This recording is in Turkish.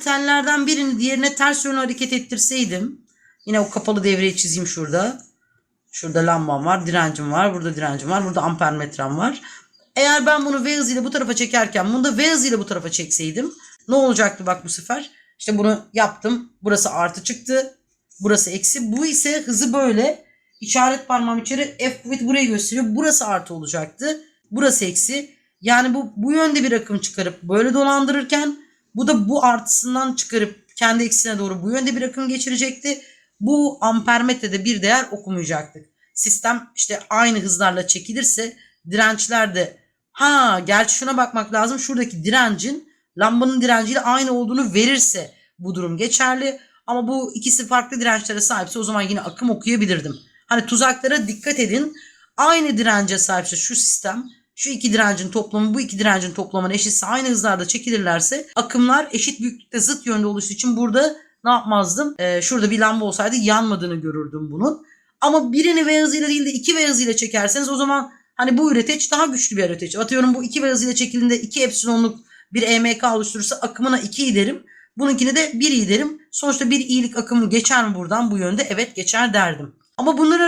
tellerden birini diğerine ters yöne hareket ettirseydim yine o kapalı devreyi çizeyim şurada. Şurada lambam var, direncim var, burada direncim var, burada ampermetrem var. Eğer ben bunu V hızıyla bu tarafa çekerken bunu da V hızıyla bu tarafa çekseydim ne olacaktı bak bu sefer? İşte bunu yaptım. Burası artı çıktı. Burası eksi. Bu ise hızı böyle. İşaret parmağım içeri F kuvveti buraya gösteriyor. Burası artı olacaktı. Burası eksi. Yani bu bu yönde bir akım çıkarıp böyle dolandırırken bu da bu artısından çıkarıp kendi eksisine doğru bu yönde bir akım geçirecekti. Bu ampermetrede bir değer okumayacaktık. Sistem işte aynı hızlarla çekilirse dirençler de ha gerçi şuna bakmak lazım. Şuradaki direncin lambanın direnciyle aynı olduğunu verirse bu durum geçerli. Ama bu ikisi farklı dirençlere sahipse o zaman yine akım okuyabilirdim. Hani tuzaklara dikkat edin. Aynı dirence sahipse şu sistem şu iki direncin toplamı bu iki direncin toplamının eşitse aynı hızlarda çekilirlerse akımlar eşit büyüklükte zıt yönde oluştuğu için burada ne yapmazdım? Ee, şurada bir lamba olsaydı yanmadığını görürdüm bunun. Ama birini V hızıyla değil de iki V hızıyla çekerseniz o zaman hani bu üreteç daha güçlü bir üreteç. Atıyorum bu iki V hızıyla çekildiğinde iki epsilonluk bir EMK oluşturursa akımına 2 derim. Bununkine de 1 derim. Sonuçta bir iyilik akımı geçer mi buradan bu yönde? Evet geçer derdim. Ama bunları